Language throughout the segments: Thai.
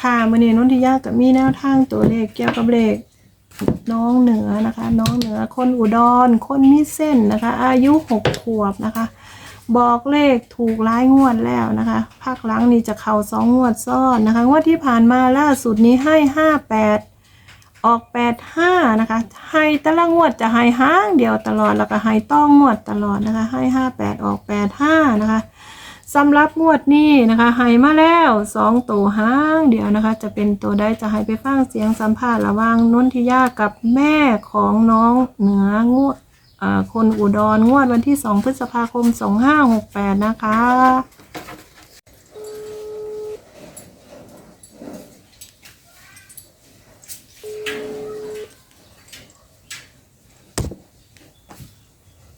ค่ะมื่อนี้นนทิยากับมีแนวทางตัวเลขเกี่ยวกับเลขน้องเหนือนะคะ น้องเหนือคนอุดรคนมิเส้นนะคะ อายุหกขวบนะคะ บอกเลขถูกร้ายงวดแล้วนะคะภาคหลังนี่จะเข่าสองงวดซ้อนนะคะงวดที่ผ่านมาล่าสุดนี้ให้ห้าแปดออกแปดห้านะคะให้แต่ละงวดจะให้ห้างเดียวตลอดแล้วก็ให้ต้องงวดตลอดนะคะ ให้ห้าแปดออกแปดห้านะคะ สำหรับงวดนี้นะคะให้มาแล้วสองตัวห้างเดียวนะคะ จะเป็นตัวใดจะให้ไปฟังเสียงสัมภาษณ์ระหว่างนนทิยากับแม่ของน้องเหนืองวดอ่าคนอุดรงวดวันที่2พฤษภาคม2568นะคะ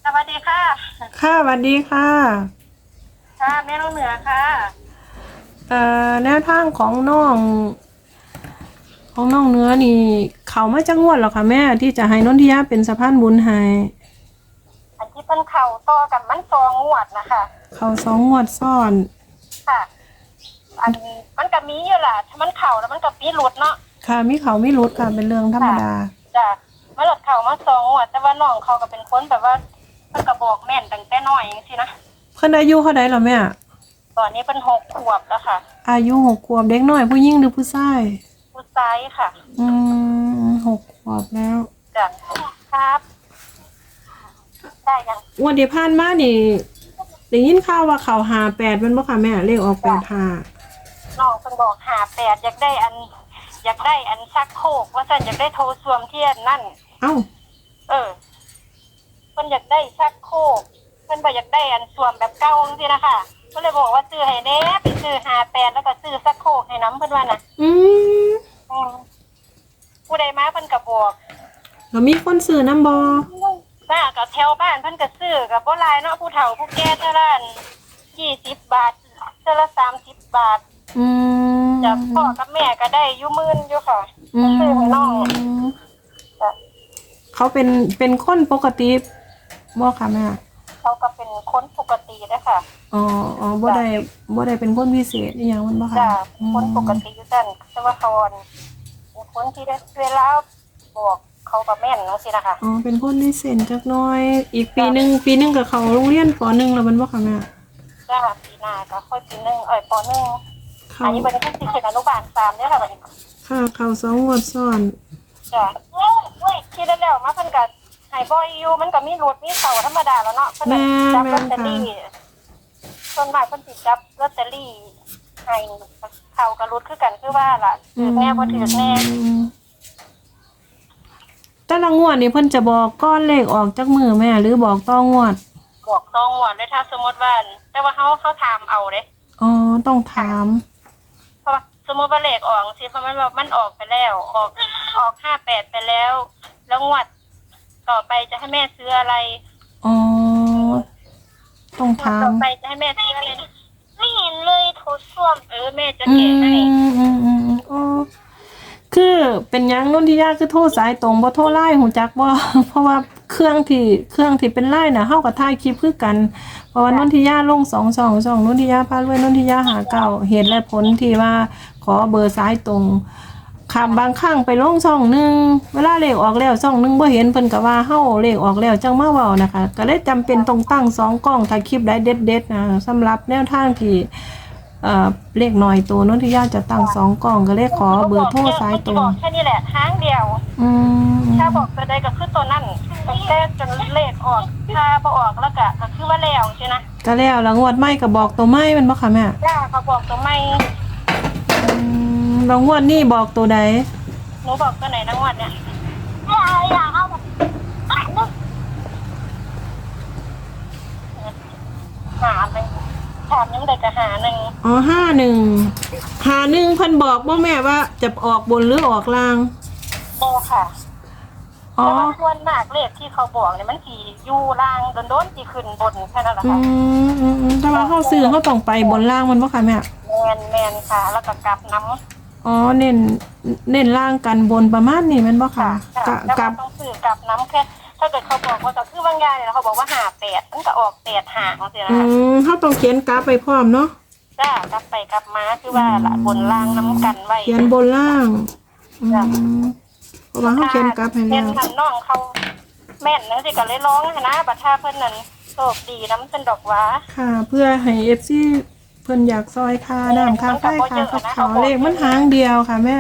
สวัสดีค่ะ ค่ะสวัสดีค่ะค่ะแม่น้อง เหนือค่ะเอ่อแนวทางของน้อง ของน้องเนื้อนี่ เขามาจังงวดหรอคะแม่ที่จะให้นนทิยาเป็นสะพานบุญให้อันที่เป็นเข่าต่อกันมันซองงวดนะคะเขาสองงวดซ้อนค่ะ อันมันก็มีอยู่แหละถ้ามันเข่าแล้วมันก็ปีหลุดเนาะค่ะมีเขาไม่รุดค่ะเป็นเรื่องธรรมดาจ้ะมันหลุดเข่ามาซองงวด แต่ว่าน้องเขาก็เป็นคนแบบว่าเพิ่นก็บอกแม่นตั้งแต่น้อยอย่างสินะเพิ่นอายุเท่าไดล่ะแม่ ตอนนี้เป็นหกขวบแล้วค่ะ อายุหกขวบเด็กน้อยผู้หญิงหรือผู้ชายผู้ชายค่ะ อืมหกขวบแล้วจ้ะครับ ได้ยังงวันที่ผ่านมานี่ได้ยินข่าวว่าเขาหาแปดเป็นบ่ค่ะแม่เลขออกแปดหาน้องเพิ่นบอกหาแปดอยากได้อัน อยากได้อันชักโครกว่าซั่นอยากได้โทรสวมเทียนนั่น เอ้าเออเพิ่นอยากได้ชักโครกเพิ่นบ่อยากได้อันสวมแบบเก่าจังซี่นะคะ ก็เลยบอกว่าซื้อให้แหน่ไปซื้อหาแปดแล้วก็ซื้อชักโครกให้น้ำเพิ่นว่าน่ะอืมอืมผู้ใดมาเพิ่นก็บอกแล้วมีคนซื้อน้ำบอป้าก็แถวบ้านเพิ่นก็ซื้อก็บ่หลายเนาะผู้เฒ่าผู้แก่เท่านั้น20บาทเท่าละ30บาทอืมจากพ่อกับแม่ก็ได้อยู่หมื่นอยู่ค่ะอืซื้อให้น้องมจ้ะเขาเป็นเป็นคนปกติบ่ค่ะแม่ เขาก็เป็นคนปกติเด้อค่ะอ๋ออ๋อบ่ได้บ่ได้เป็นคนพิเศษอหย่างมันบ่ค่ะจ้ะคนปกติอยู่ซั่นแต่ว่าเขาอั่นเป็นคนที่ได้เวลาบอกเขาก็แม่นจังซี่นะคะอ๋อเป็นคนพิเศษจักหน้อย อีกปีหนึงปีหนึงกับเขาโรงเรียนปหนึ่งแล้วมันบ่ค่ะแม่จ้าปีหน้าก็ค่อยปีหนึงเอ้ยปหนึ่งเขาอันนี้เป็นที่สิขึ้นอนุบาลสามเนี่ยค่ะบัดนี้ค่ะเขาสองงวดซ้อน จ้ะคิดได้แล้วมาเพิ่นก็ ให้บ่อยอยู่มันก็มีรถมีเสาธรรมดาแล้วเนาะเพิ่นน่ะจับลอตเตอรี่ส่วนมากเพิ่นสิจับลอตเตอรี่ให้เขากับรถคือกันคือว่าล่ะถือแน่บ่ถือแน่อืมแต่ละงวดนี่เพิ่นจะบอกก้อนเลขออกจากมือแม่ หรือบอกต้องงวด บอกต้องว่าเลยถ้าสมมติว่า แต่ว่าเขาเขาถามเอาเด้อ๋อต้องถามเพราะว่าสมมติว่าเลขออกสิเพราะมันว่ามันออกไปแล้ว ออกออกห้าแปดไปแล้ว แล้วงวด ต่อไปจะให้แม่ซื้ออะไรอ๋อต้องงวดถามต่อไปจะให้แม่ซื้ออะไรนะไม่เห็นเลยโทรส้วมเออแม่จะอืแกะมให้อืมอืมอืมอ๋อคือเป็นหยังนุ่นที่ยากคือโทรสายตรงบ่โทรไล่หูจักบ่ เพราะว่าเครื่องที่เครื่องที่เป็นไล่น่ะเฮากับถ่ายคลิปคือกัน เพราะว่านุ่นที่ยาลงสองสองสองนุ่นที่ยาพาด้วยนุ่นที่ยาหาเก่าเหตุและผลที่ว่าขอเบอร์สายตรง คำบางครั้งไปลงช่องหนึงเวลาเลขออกแล้วช่องหนึงบ่เห็นเพิ่นก็ว่าเฮาเลขออกแล้วจังมาเว้านะคะ ก็เลยจำเป็นต้องตั้งสองกล้องถ่ายคลิปได้เด็ดๆนะสำหรับแนวทางที่เอ่อเลขหน่อยตัวนุ่นที่ญาติจะตั้งสองกล่องก็เลขขอเบอร์โทรสายตรบงอกแค่นี้แหละทางเดียว อืมถ้าบอกตัวใดก็คือตัวนั่นตั้งแต่จนเลขออก ถ้าบ่ออกแล้วก็ก็คือว่าแล้วใช่นะก็แล้วแล้วงวดไม่ก็บอกตัวไม่มันบ่ค่ะแม่จ้าเขาบอกตัวไม่อื มแล้วงวดนี่บอกตัวใดหนูบอกตัวไหนนะงวดเนี่ยอยากอยากเอาแบบหาหนึ่งถามยังไงก็หาหนึ่งอ๋อห้าหนึ่งหาหนึ่งเพันบอกว่าแม่ว่าจะออกบนหรือออกล่าง โบค่ะอ๋อ แต่ว่าส่วนมากเลขที่เขาบอกเนี่ยมันสีอยู่ล่างโดนๆสีขึ้นบนแค่นั้นแหละอืค่ะมอืมอืมแต่ว่าเข้าซื้อเขาต้องไปบนล่างมันบ่ค่ะแม่ แมนแมนค่ะ แล้วก็กลับน้ำ อ๋อเน้นเน้นล่างกันบนประมาณนี้แมันบ่ค่ะค่ะกะแล้วกัก็บต้องซื้อกลับน้ำแค่ถ้าเกิดเขาบอกว่าก็คือบางอย่างเนี่ยเขาบอกว่าหาแปดมันก็ออกแปดหางสินะอืคะมเขาต้องเขียนกราฟไปพร้อมเนาะจ้ากลับไปกลับมาคือว่าละบนล่างน้ำกันไว้ เขียนบนล่างอืมเพราะว่าเขาเขียนกลับให้เขียแล้นวทำน้องเขาแม่นนะสิก็เลยร้องหั้นนะบัดท่าเพิ่นนั่นโชคดีน้ำเส้นดอกหว้าค่ะ เพื่อให้เอฟซี เพิ่นอยากซอยค่าน้ำค่าไฟค่ากับเขาวเลขมันหางเดียวค่ะแม่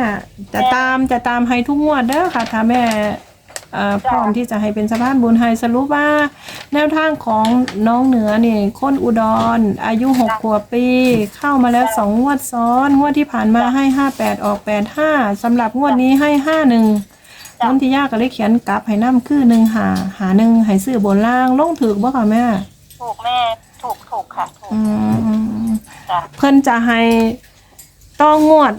จะตามจะตามให้ทุกงวดเด้อค่ะถ้าแม่เอ่อพร้อมที่จะให้เป็นสะพานบุญให้สรุปว่า แนวทางของน้องเหนือนี่คนอุดรอายุหกขวบปี เข้ามาแล้วสองงวดซ้อน งวดที่ผ่านมาให้ห้าแปดออกแปดห้าสำหรับงวดนี้ให้ห้าหนึ่งจ้ะ น้นที่ยากก็เลยเขียนกลับให้น้ำคือหนึ่งหาหาหนึ่งให้ซื้อบนล่างลงถือบ่ค่ะแม่ ถูกแม่ถูกถูกค่ะถูกอืม จ้ะเพิ่นจะให้ต้องงวด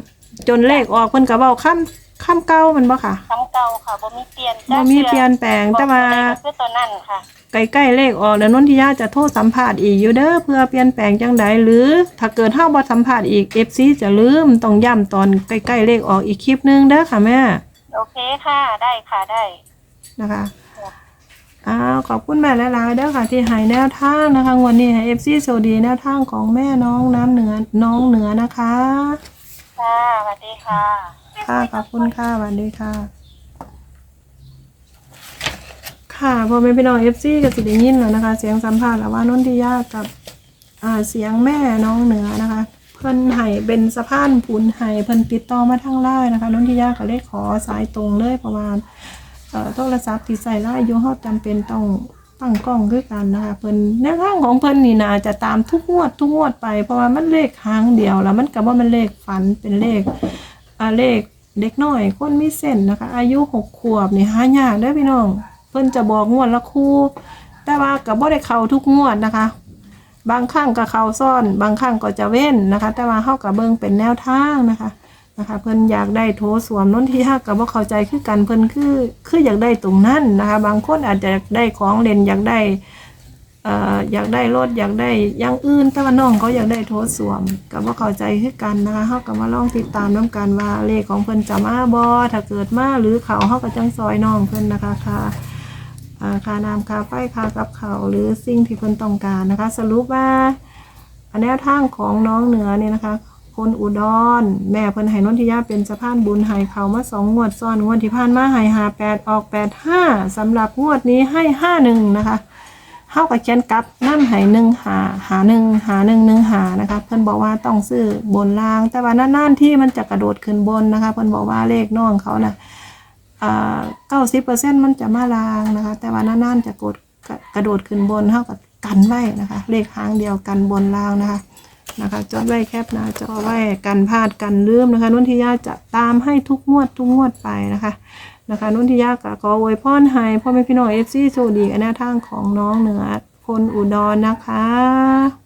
จนเลขออกเพิ่นก็เว้าค่ำค่ำเก่าแมันบ่ค่ะคำเก่าค่ะบ่มีเปลี่ยนบ่มีเปลี่ยนแปลงแต่ว่าบอกตัวใดก็คือตัวนั่นค่ะใกล้ๆเลขออกแล้วนนทิยาจะโทษสัมภาษณ์อีกอยู่เด้อเพื่อเปลี่ยนแปลงจังใดหรือ ถ้าเกิดเฮาบ่สัมภาษณ์อีก FC จะลืมต้องย้ำตอนใกล้ๆเลขออกอีกคลิปหนึงเด้อค่ะแม่ โอเคค่ะ ได้ค่ะได้นะคะ อ้าวขอบคุณแม่หลายๆเด้อค่ะ ที่ให้แนวทางนะคะงวันนี้ให้ FC โชคดีแนวทางของแม่น้องน้ำเหนือน้องเหนือนะคะค่ะสวัสดีค่ะ ค่ะขอบคุณค่ะสวัสดีค่ะ ค่ะพอเป็นพี่น้องเอฟซีก็สิได้ยินแล้วนะคะ เสียงสัมภาษณ์แล้วว่านนทิยากับอ่าเสียงแม่น้องเหนือนะคะ เพิ่นไห้เป็นสะพานผุนไห้เพิ่นติดต่อมาทางไลน์นะคะนนทิยาก็เลยขอสายตรงเลยเพราะว่าเอ่อ โทรศัพท์ที่ใส่ไลน์อยู่เฮาจำเป็นต้องตั้งกล้องคือกันนะคะเพิ่นแนวทางของเพิ่นนี่นาจะตามทุกงวดทุกงวดไป เพราะว่ามันเลขหางเดียวแล้วมันก็บ่แมันเลขฝันเป็นเลขอาเลขเด็กน้อยคนมีเส้นนะคะ อายุหกขวบนี่หายากเด้อพี่น้อง เพิ่นจะบอกงวดละคู่ แต่ว่าก็บ่ได้เข้าทุกงวดนะคะ บางครั้งก็เข้าซ่อน บางครั้งก็จะเว้นนะคะ แต่ว่าเฮาก็เบิ่งเป็นแนวทางนะคะ นะคะเพิ่นอยากได้โทรสวมน้นที่ฮักก็บ่เข้าใจคือกันเพิ่นคือคืออยากได้ตรงนั้นนะคะ บางคนอาจจะได้ของเล่นอยากได้เอ่ออยากได้รถอยากได้อย่างอื่น แต่ว่าน้องเขาอยากได้โทรสวมก็บ่เข้าใจคือกันนะคะเฮาก็มาลองติดตามน้กันว่าเลขของเพิ่นจะมาบ่ถ้าเกิดมาหรือเขาเฮาก็จังซอยน้องเพิ่นนะคะค่ะอ่าค่าน้ำค่าไฟค่ากับเขาหรือสิ่งที่เพิ่นต้องการนะคะ สรุปว่าแนวทางของน้องเหนือเนี่ยนะคะ คนอุดร แม่เพิ่นให้นนทิยาเป็นสะพานบุญให้เขามาสองงวดซ้อนงวดที่ผ่านมาให้หาแปดออกแปดห้าสำหรับงวดนี้ให้ห้าหนึ่งนะคะเฮากับเขียนกลับน้ำหายหนึ่งหาหาหนึ่งหาหนึ่งหนึ่งหานะคะเพิ่นบอกว่าต้องซื้อบนล่าง แต่ว่านานๆที่มันจะกระโดดขึ้นบนนะคะ เพิ่นบอกว่าเลขน้องเขานะอ่าเก้าสิบเปอร์เซ็นต์มันจะมาลางนะคะ แต่ว่านานๆจะกดกระกระโดดขึ้นบนเท่ากับกันไว้นะคะ เลขหางเดียวกันบนล่างนะคะ นะคะจดไว้แคปหน้าจอไว้กันพลาดกันลืมนะคะนุ่นทิยาจะตามให้ทุกงวดทุกงวดไปนะคะนะคะนุ่นทิยาก็ขออวยพรให้พ่อแม่พี่น้องเอฟซีโชคดีกันแนวทางของน้องเหนือคนอุดรนะคะ